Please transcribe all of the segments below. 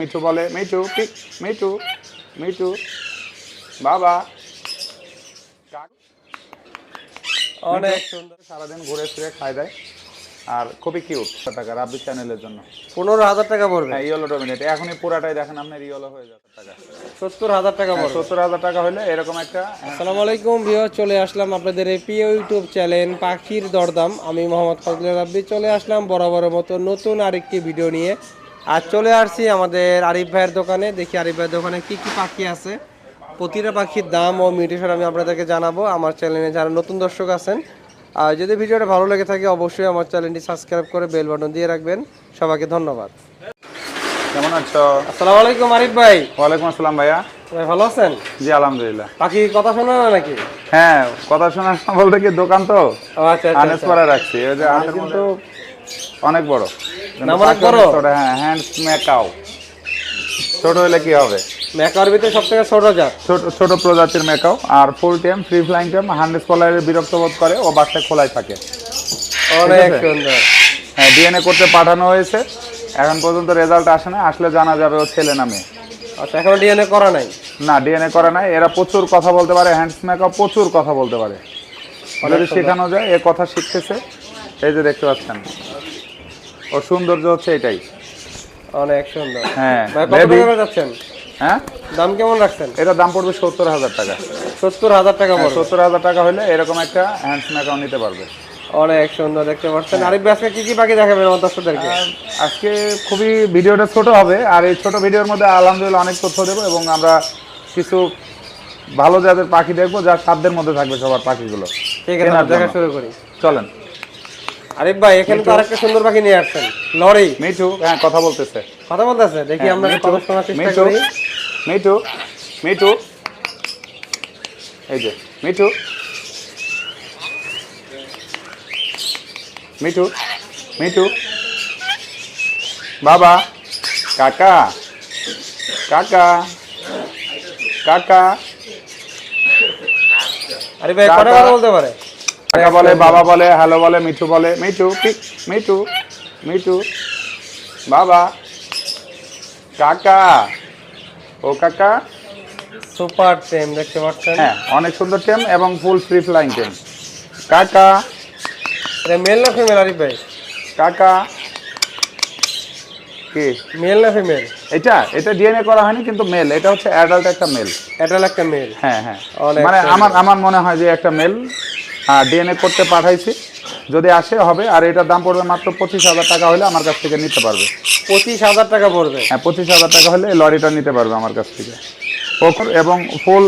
মিঠু বলে মিঠু পিক মিঠু মিঠু বাবা। অনেক সুন্দর। সারাদিন ঘুরে ফিরে খাই দেয়। আর খুবই কিউট টাকা রাব্বি চ্যানেলের জন্য। পনেরো হাজার টাকা পড়বে। হ্যাঁ ইয়েলো ডোমিনেট এখনই পুরাটাই দেখেন আপনার ইয়েলো হয়ে যাবে টাকা। সত্তর হাজার টাকা পড়বে। সত্তর হাজার টাকা হলে এরকম একটা আসসালামু আলাইকুম ভিও চলে আসলাম আপনাদের এই প্রিয় ইউটিউব চ্যানেল পাখির দরদাম। আমি মোহাম্মদ ফজলে রাব্বি চলে আসলাম বরাবরের মতো নতুন আরেকটি ভিডিও নিয়ে। আর চলে আসছি আমাদের আরিফ ভাইয়ের দোকানে। দেখি আরিফ ভাইয়ের দোকানে কি কি পাখি আছে। প্রতিটা পাখির দাম ও মিউটেশন আমি আপনাদেরকে জানাব। আমার চ্যানেলে যারা নতুন দর্শক আছেন আর যদি ভিডিওটা ভালো লেগে থাকে অবশ্যই আমার চ্যানেলটি সাবস্ক্রাইব করে বেল বাটন দিয়ে রাখবেন। সবাইকে ধন্যবাদ। কেমন আছো? আসসালামু আলাইকুম আরিফ ভাই। ওয়ালাইকুম আসসালাম ভাইয়া। ভাই ভালো আছেন? জি আলহামদুলিল্লাহ। পাখি কথা শোনা না নাকি? হ্যাঁ কথা শোনা বলতে কি দোকান তো? আচ্ছা আচ্ছা, আনেস আচ্ছা। রাখছি। ওই যে আনেস কিন্তু অনেক বড়। কিন্তু নাম অনেক পাখি ছোট, হ্যাঁ হ্যান্ডস মেকাও ছোট হলে কি হবে? মেকার ভিতরে সব থেকে ছোট জাত। ছোট ছোট প্রজাতির মেকাও আর full time free flying time hundred কলারের বিরক্ত বোধ করে ও বাচ্চা খোলায় থাকে। অনেক সুন্দর। হ্যাঁ ডিএনএ করতে পাঠানো হয়েছে। এখন পর্যন্ত রেজাল্ট আসে না আসলে জানা যাবে ও ছেলে না মেয়ে। আচ্ছা এখন ডিএনএ করা নাই? না ডিএনএ করে নাই। এরা প্রচুর কথা বলতে পারে হ্যান্ডস মেকাও প্রচুর কথা বলতে পারে। যদি শেখানো যায় এ কথা শিখতেছে। এই যে দেখতে পাচ্ছেন। ও সৌন্দর্য হচ্ছে এটাই। অনেক সুন্দর। হ্যাঁ যাচ্ছেন? হ্যাঁ? দাম কেমন রাখছেন? এটার দাম পড়বে সত্তর হাজার টাকা। সত্তর হাজার টাকা পড়বে। সত্তর হাজার টাকা হলে এরকম একটা হ্যান্ডস মেকাও নিতে পারবে। অনেক সুন্দর দেখতে পাচ্ছেন। আরিফ আজকে কি কি পাখি দেখাবেন আমার দর্শকদেরকে? আজকে খুবই ভিডিওটা ছোট হবে আর এই ছোট ভিডিওর মধ্যে আলহামদুলিল্লাহ অনেক তথ্য দেবো এবং আমরা কিছু ভালো জাতের পাখি দেখব যার সাধ্যের মধ্যে থাকবে সবার পাখিগুলো। ঠিক আছে দেখা শুরু করি। চলেন। আরিফ ভাই এখানে তো আরেকটা সুন্দর পাখি নিয়ে আসছেন। লরি। মিঠু হ্যাঁ কথা বলতেছে। কথা বলতেছে? দেখি আমরা কথা শোনার চেষ্টা করি। মিঠু মিঠু। এই যে মিঠু। মিঠু মিঠু। বাবা কাকা কাকা কাকা। আরিফ ভাই কথা বলতে পারে? কাকা বলে বাবা বলে হ্যালো বলে মিঠু বলে মিঠু মিঠু মিঠু বাবা কাকা ও কাকা। সুপার টেম দেখতে পাচ্ছেন? হ্যাঁ অনেক সুন্দর টেম এবং ফুল ফ্রি ফ্লাইং টেম। কাকা মেল না ফিমেল আরিফ ভাই? কাকা কি? মেল না ফিমেল? এটা এটা ডিএনএ করা হয়নি কিন্তু মেল। এটা হচ্ছে অ্যাডাল্ট একটা মেল। এটা একটা মেল। হ্যাঁ হ্যাঁ। মানে আমার আমার মনে হয় যে একটা মেল ডিএনএ করতে পাঠাইছি। যদি আসে হবে। আর এটার দাম পড়বে মাত্র পঁচিশ হাজার টাকা হলে আমার কাছ থেকে নিতে পারবে। পঁচিশ হাজার টাকা পড়বে? হ্যাঁ পঁচিশ হাজার টাকা হলে লরিটা নিতে পারবে আমার কাছ থেকে। ওপর এবং ফুল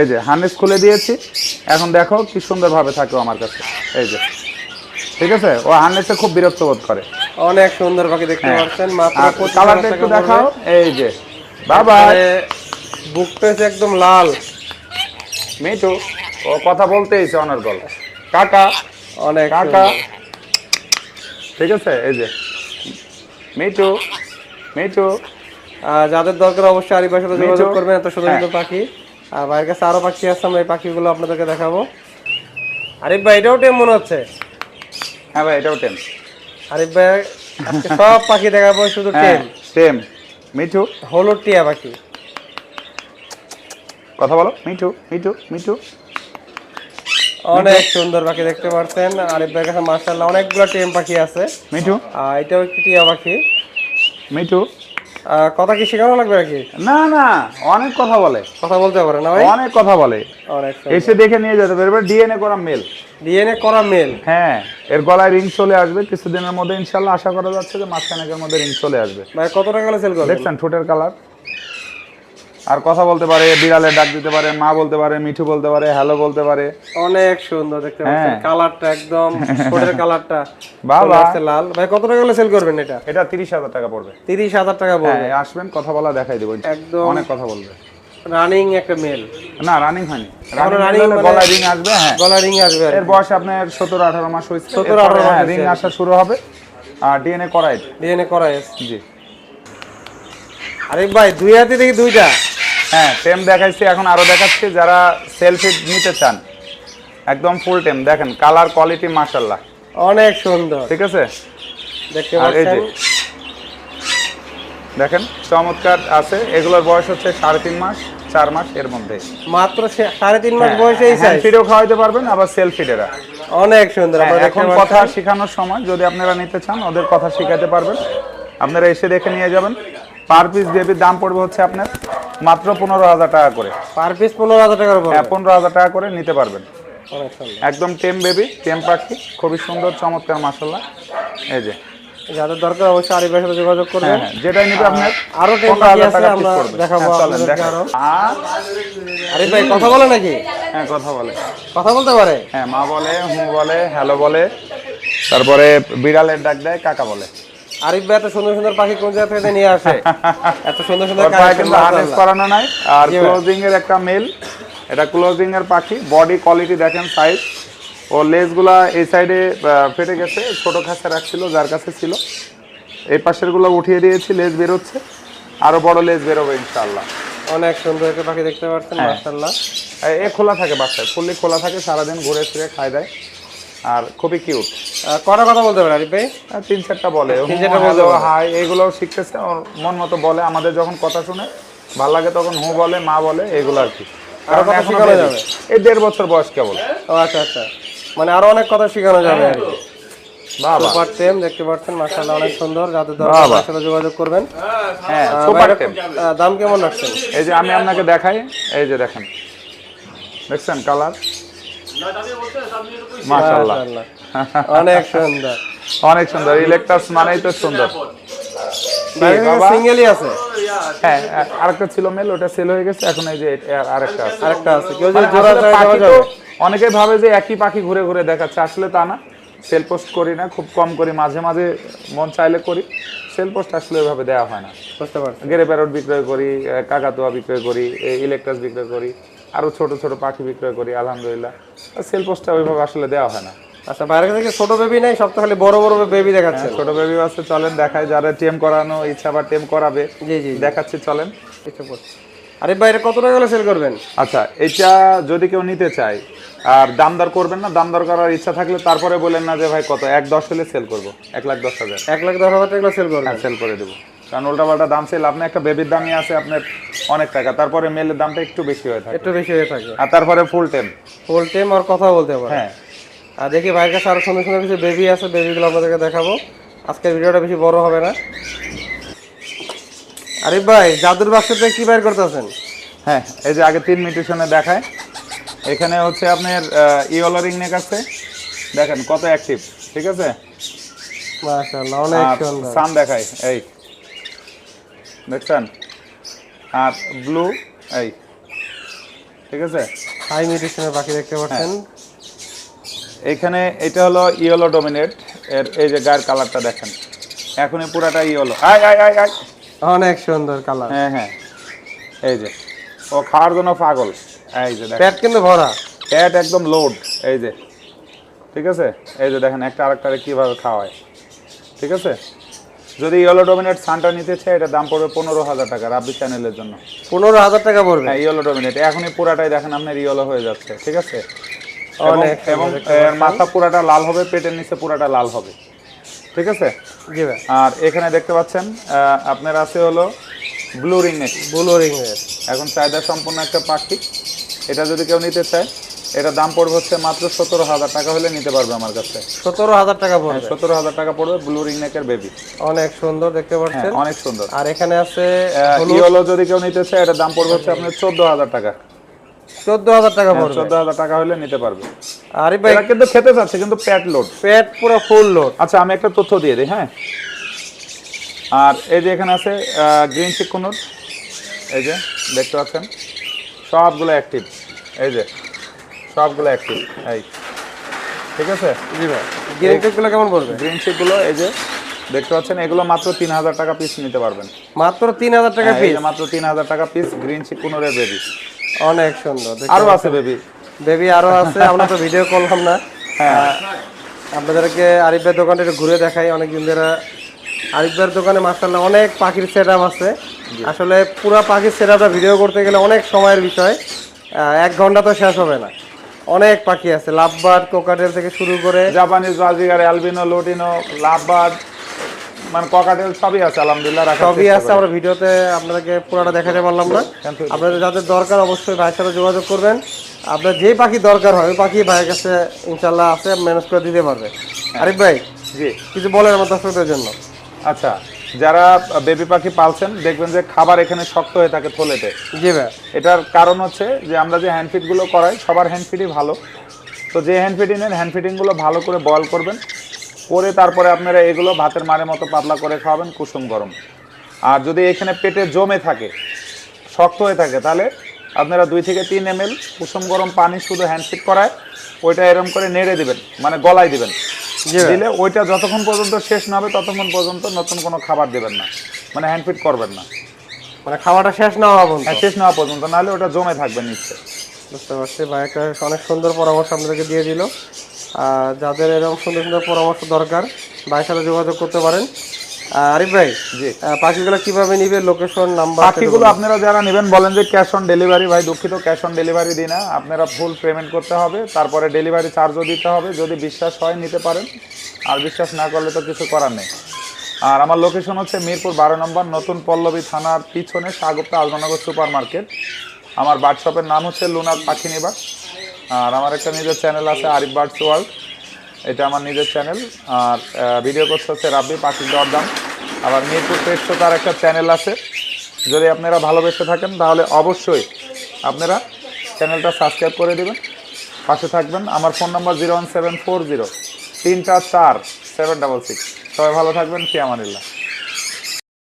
এই যে হার্নেস খুলে দিয়েছি। এখন দেখো কি সুন্দরভাবে থাকে আমার কাছে। এই যে ঠিক আছে? ও হার্নেসে খুব বিরক্ত বোধ করে। অনেক সুন্দর পাখি দেখতে হ্যাঁ। পাচ্ছেন। মাত্র কালারটা একটু দেখাও। এই যে বাবা বুক পেয়েছে একদম লাল। মিঠু। ও কথা বলতেইছে অনর্গল। কাকা অনেক কাকা। ঠিক আছে এই যে। মিঠু আর যাদের দরকার অবশ্যই আরিফ ভাইয়ের সাথে যোগাযোগ করবেন এত সুন্দর হ্যাঁ। সুন্দর পাখি। আর ভাইয়ের কাছে আরও পাখি আছে আমরা এই পাখিগুলো আপনাদেরকে দেখাবো। আরিফ ভাই এটাও টেম মনে হচ্ছে? হ্যাঁ ভাই এটাও টেম। আরিফ ভাই আজকে সব পাখি দেখাবো শুধু হ্যাঁ টেম। টেম। মিঠু? হলুদ টিয়া পাখি। কথা বলো। মিঠু মিঠু মিঠু। অনেক সুন্দর পাখি দেখতে পাচ্ছেন আরিফ ভাইয়ের কাছে মার্শাল্লাহ অনেকগুলো টেম পাখি আছে। মিঠু? এটাও একটি টিয়া পাখি। মিঠু? কথা কি শেখানো লাগবে নাকি? না না অনেক কথা বলে। কথা বলতে পারে না ভাই? অনেক কথা বলে। অনেক এসে দেখে নিয়ে যেতে পারবে। ডিএনএ করা মেল। ডিএনএ করা মেল। হ্যাঁ এর গলায় রিং চলে আসবে। কিছুদিনের মধ্যে ইনশাল্লাহ আশা করা যাচ্ছে যে মাসখানেকের মধ্যে রিং চলে আসবে। ভাই কত টাকা সেল করবেন? দেখছেন ঠোঁটের কালার আর কথা বলতে পারে বিড়ালের ডাক দিতে পারে মা বলতে পারে মিঠু বলতে পারে হ্যালো বলতে পারে। অনেক সুন্দর দেখতে পাচ্ছেন হ্যাঁ। কালারটা একদম ছোটের কালারটা। বাবা। লাল। ভাই কত টাকা হলে সেল করবেন এটা? এটা তিরিশ হাজার টাকা পড়বে। তিরিশ হাজার টাকা পড়বে। হ্যাঁ আসবেন কথা বলা দেখাই দেবো। একদম। অনেক কথা বলবে। রানিং একটা মেল না রানিং হয়নি। রানিং গলায় রিং আসবে হ্যাঁ। গলা রিং আসবে এর বয়স আপনার সতেরো আঠারো মাস হয়েছে। 17, 18 মাস রিং হয়েছে। আসা শুরু হবে। আর ডিএনএ করাই ডিএনএ করা আছে জি। আরে ভাই দুই হাতে দেখি দুইটা। হ্যাঁ টেম দেখাইছি এখন আরও দেখাচ্ছি যারা সেলফি নিতে চান একদম ফুল টেম দেখেন কালার কোয়ালিটি মাশাল্লাহ অনেক সুন্দর। ঠিক আছে? দেখতে পাচ্ছেন? দেখেন চমৎকার আছে এগুলোর বয়স হচ্ছে সাড়ে তিন মাস চার মাস এর মধ্যে। মাত্র সাড়ে তিন হ্যাঁ, মাস বয়সে এই সাইজ ফিডেও খাওয়াইতে পারবেন আবার সেলফ ফিডেরা অনেক সুন্দর এখন কথা শেখানোর সময় যদি আপনারা নিতে চান ওদের কথা শেখাতে পারবেন। আপনারা এসে দেখে নিয়ে যাবেন। পার পিস বেবির দাম পড়বে হচ্ছে আপনার মাত্র পনেরো হাজার টাকা করে। পার পিস পনেরো হাজার টাকার উপর? হ্যাঁ পনেরো হাজার টাকা করে নিতে পারবেন। একদম টেম বেবি টেম পাখি খুবই সুন্দর চমৎকার মাসাল্লাহ এই যে। যাদের দরকার অবশ্যই আরিফ ভাইয়ের সাথে যোগাযোগ হ্যাঁ করবেন। হ্যাঁ যেটাই নিবে আপনার আরও টেম পাখি আছে আমরা দেখাবো হ্যাঁ, আপনাদেরকে। আরও। আরিফ ভাই কথা বলে নাকি? হ্যাঁ কথা বলে। কথা বলতে পারে? হ্যাঁ মা বলে হু বলে হ্যালো বলে তারপরে বিড়ালের ডাক দেয় কাকা বলে। আরিফ ভাই এত সুন্দর সুন্দর পাখি কোন জায়গা থেকে নিয়ে আসে? এত সুন্দর সুন্দর হার্নেস করানো নাই। আর ক্লোজিং এর একটা মেল এটা ক্লোজিং এর পাখি। বডি কোয়ালিটি দেখেন সাইজ ও লেজগুলা এই সাইডে ফেটে গেছে। ছোট খাঁচা রাখছিল যার কাছে ছিল। এই পাশেরগুলো উঠিয়ে দিয়েছি লেজ বেরোচ্ছে। আরও বড় লেজ বেরোবে ইনশাল্লাহ অনেক সুন্দর একটা পাখি দেখতে পাচ্ছেন হ্যাঁ। মাশাআল্লাহ। এ খোলা থাকে বাসায় ফুললি খোলা থাকে সারাদিন ঘুরে ফিরে খায় দেয়। আর খুবই কিউট আহ, কটা কথা বলতে পারে আরিফ ভাই? তিন চারটা বলে। হাই এগুলো শিখতেছে মন মতো বলে আমাদের যখন কথা শুনে ভালো লাগে তখন হু বলে মা বলে এগুলো আর কি। আরও কথা শেখানো যাবে? এই দেড় বছর বয়স কেবল। ও আচ্ছা আচ্ছা। মানে আরও অনেক কথা শেখানো যাবে। আর কি বাবা। সুপার টেম দেখতে পাচ্ছেন মাশাআল্লাহ অনেক সুন্দর। যাদের দরকার সাথে যোগাযোগ করবেন। হ্যাঁ সুপার টেম। দাম কেমন রাখছেন? এই যে আমি আপনাকে দেখাই এই যে দেখেন। দেখছেন কালার? মাশাআল্লাহ। অনেক সুন্দর। অনেক সুন্দর। ইলেকট্রাস মানেই তো সুন্দর। সিঙ্গেলই আছে। হ্যাঁ আরেকটা ছিল মেল ওটা সেল হয়ে গেছে। এখন এই যে আরেকটা আছে। আরেকটা আছে। কেউ যদি মানে জোড়া চায় দেওয়া পাখি তো যাবে অনেকে ভাবে যে একই পাখি ঘুরে ঘুরে দেখাচ্ছে। আসলে তা না। সেল পোস্ট করি না খুব কম করি। মাঝে মাঝে মন চাইলে করি। সেল পোস্ট আসলে ওইভাবে দেওয়া হয় না। বুঝতে পারছি। গেরে প্যারট বিক্রয় করি কাকাতুয়া বিক্রয় করি ইলেকট্রাস বিক্রয় করি। আরও ছোট ছোট পাখি বিক্রয় করি আলহামদুলিল্লাহ। সেল পোস্টটা ওইভাবে আসলে দেওয়া হয় না। আচ্ছা বাইরে থেকে ছোট বেবি নাই সব তো খালি বড় বড় বেবি দেখাচ্ছে। ছোট বেবি আছে চলেন দেখায় যারা টেম করানো ইচ্ছা বা টেম করাবে জি জি দেখাচ্ছি চলেন। আরে বাইরে কত টাকা সেল করবেন? আচ্ছা এটা যদি কেউ নিতে চায় আর দাম দর করবেন না দাম দর করার ইচ্ছা থাকলে তারপরে বলেন না যে ভাই কত এক দশ হলে সেল করব এক লাখ দশ হাজার। এক লাখ দশ হাজার টাকা সেল করবেন। সেল করে দেবো। কারণ উল্টাপাল্টা দাম সেল আপনি একটা বেবির দামই আছে আপনার অনেক টাকা। তারপরে মেলের দামটা একটু বেশি হয়ে থাকে। একটু বেশি হয়ে থাকে। আর তারপরে ফুল টেম ফুল টেম আর কথা বলতে পারে। হ্যাঁ। আর দেখি ভাইয়ের কাছে আরও সুন্দর সুন্দর কিছু বেবি আছে বেবিগুলো আপনাদেরকে দেখাবো। আজকের ভিডিওটা বেশি বড় হবে না। আরিফ ভাই জাদুর বাক্সতে কি বাইর করতেছেন? হ্যাঁ এই যে আগে তিন মিউটেশনে দেখায়। এখানে হচ্ছে আপনার ইওলো রিং নেক আছে। দেখেন কত অ্যাক্টিভ ঠিক আছে? মাশাআল্লাহ অনেক সুন্দর। সান দেখায় এই। দেখছেন? আর ব্লু এই ঠিক আছে? হাই মিউটেশনের পাখি দেখতে পাচ্ছেন। এখানে এটা হলো ইয়েলো ডোমিনেট এর এই যে গায়ের কালারটা দেখেন। এখনই পুরাটা ইয়েলো। আয় আয় আয় আয়। অনেক সুন্দর কালার হ্যাঁ হ্যাঁ। এই যে ও খাওয়ার জন্য পাগল। এই যে পেট কিন্তু ভরা। প্যাট একদম লোড এই যে ঠিক আছে? এই যে দেখেন একটা আরেকটারে কীভাবে খাওয়ায়। ঠিক আছে? যদি ইয়েলো ডোমিনেট সানটা নিতে চাই এটা দাম পড়বে পনেরো হাজার টাকা রাব্বি চ্যানেলের জন্য। পনেরো হাজার টাকা পড়বে? হ্যাঁ ইয়েলো ডোমিনেট এখনই পুরাটাই দেখেন আপনার ইয়েলো হয়ে যাচ্ছে ঠিক আছে? এবং- মাথা পুরাটা লাল হবে পেটের নিচে পুরাটা লাল হবে ঠিক আছে? আর এখানে দেখতে পাচ্ছেন আপনার আছে হলো ব্লু রিং ব্লু রিং এখন চাহিদা সম্পন্ন একটা পাখি। এটা যদি কেউ নিতে চায় এটা দাম পড়বে হচ্ছে মাত্র সতেরো হাজার টাকা হলে নিতে পারবে আমার কাছে। সতেরো হাজার টাকা পড়বে? সতেরো হাজার টাকা পড়বে ব্লু রিং নেকের বেবি অনেক সুন্দর দেখতে হ্যাঁ পাচ্ছেন? অনেক সুন্দর। আর এখানে আছে ইয়েলো যদি কেউ নিতে চায় এটা দাম পড়বে হচ্ছে আপনার চোদ্দ হাজার টাকা। চোদ্দ হাজার টাকা পড়বে। চোদ্দ হাজার টাকা হলে নিতে পারবে। আরিফ ভাই কিন্তু খেতে চাচ্ছে কিন্তু প্যাট লোড পেট পুরো ফুল লোড আচ্ছা আমি একটা তথ্য দিয়ে দিই হ্যাঁ? আর এই যে এখানে আছে গ্রিন চিকুনুর এই যে দেখতে পাচ্ছেন? সবগুলো অ্যাক্টিভ এই যে সবগুলো অ্যাক্টিভ এই। ঠিক আছে? জি ভাই। গ্রিনগুলো কেমন পড়বে? গ্রিন চিকগুলো এই যে দেখতে পাচ্ছেন এগুলো মাত্র তিন হাজার টাকা পিস নিতে পারবেন। মাত্র তিন হাজার টাকা হ্যাঁ, পিস মাত্র তিন হাজার টাকা পিস গ্রিন বেবি অনেক সুন্দর আছে বেবি বেবি আরও আছে আমরা তো ভিডিও করলাম না। হ্যাঁ। আপনাদেরকে আরিফ ভাইয়ের দোকানটা একটু ঘুরে দেখাই অনেক দিন ধরে আরিফ ভাইয়ের দোকানে মার্শাল্লাহ অনেক পাখির সেট আছে। আসলে পুরো পাখির সেট ভিডিও করতে গেলে অনেক সময়ের বিষয়। এক ঘণ্টা তো শেষ হবে না। অনেক পাখি আছে লাভবার্ড কোকাটেল থেকে শুরু করে Japanese budgerigar albino lutino lovebird মানে ককাটেল সবই আছে আলহামদুলিল্লাহ সবই আছে। আমরা ভিডিওতে আপনাদেরকে পুরোটা দেখাতে পারলাম না। আপনাদের যাদের দরকার অবশ্যই ভাইয়ের সাথে যোগাযোগ করবেন। আপনার যে পাখি দরকার হয় ওই পাখি ভাইয়ের কাছে ইনশাল্লাহ আছে ম্যানেজ করে দিতে পারবে। আরিফ ভাই জি। কিছু বলেন আমার দর্শকদের জন্য। আচ্ছা যারা বেবি পাখি পালছেন দেখবেন যে খাবার এখানে শক্ত হয়ে থাকে থলেতে। জি ভাই। এটার কারণ হচ্ছে যে আমরা যে হ্যান্ড ফিডগুলো করাই সবার হ্যান্ড ফিডই ভালো। তো যে হ্যান্ড ফিডিং নেন হ্যান্ড ফিডিংগুলো ভালো করে বয়ল করবেন। করে তারপরে আপনারা এগুলো ভাতের মারের মতো পাতলা করে খাওয়াবেন কুসুম গরম। আর যদি এখানে পেটে জমে থাকে শক্ত হয়ে থাকে তাহলে আপনারা দুই থেকে তিন এম এল কুসুম গরম পানি শুধু হ্যান্ড ফিট করায় ওইটা এরম করে নেড়ে দিবেন মানে গলায় দিবেন। দিলে ওইটা যতক্ষণ পর্যন্ত শেষ না হবে ততক্ষণ পর্যন্ত নতুন কোনো খাবার দেবেন না। মানে হ্যান্ডফিট করবেন না। মানে খাবারটা শেষ না হওয়া পর্যন্ত? হ্যাঁ, শেষ না হওয়া পর্যন্ত নাহলে ওটা জমে থাকবে নিচ্ছে বুঝতে পারছি। ভাই একটা অনেক সুন্দর পরামর্শ আপনাদেরকে দিয়ে দিল। আর যাদের এরকম সুন্দর সুন্দর পরামর্শ দরকার ভাইয়ের সাথে যোগাযোগ করতে পারেন। আরিফ ভাই পাখিগুলো কীভাবে নিবে লোকেশন নাম্বার পাখিগুলো আপনারা যারা নেবেন বলেন যে ক্যাশ অন ডেলিভারি ভাই দুঃখিত ক্যাশ অন ডেলিভারি দিই না। আপনারা ফুল পেমেন্ট করতে হবে তারপরে ডেলিভারি চার্জও দিতে হবে। যদি বিশ্বাস হয় নিতে পারেন। আর বিশ্বাস না করলে তো কিছু করার নেই। আর আমার লোকেশন হচ্ছে মিরপুর বারো নম্বর নতুন পল্লবী থানার পিছনে স্বাগত আলমানগর সুপার মার্কেট আমার বার্ডশপের নাম হচ্ছে লুনার পাখি নিবাস। আর আমার একটা নিজের চ্যানেল আছে আরিফ বার্ডস ওয়ার্ল্ড এটা আমার নিজের চ্যানেল আর ভিডিও করতে হচ্ছে রাব্বি, পাখির দরদাম। আবার মিরপুর শ্রেষ্ঠ তার একটা চ্যানেল আছে। যদি আপনারা ভালোবেসে থাকেন, তাহলে অবশ্যই আপনারা চ্যানেলটা সাবস্ক্রাইব করে দেবেন। পাশে থাকবেন। আমার phone number zero one seven four zero তিনটা চার সেভেন ডাবল সিক্স সবাই ভালো থাকবেন ফি আমানিল্লাহ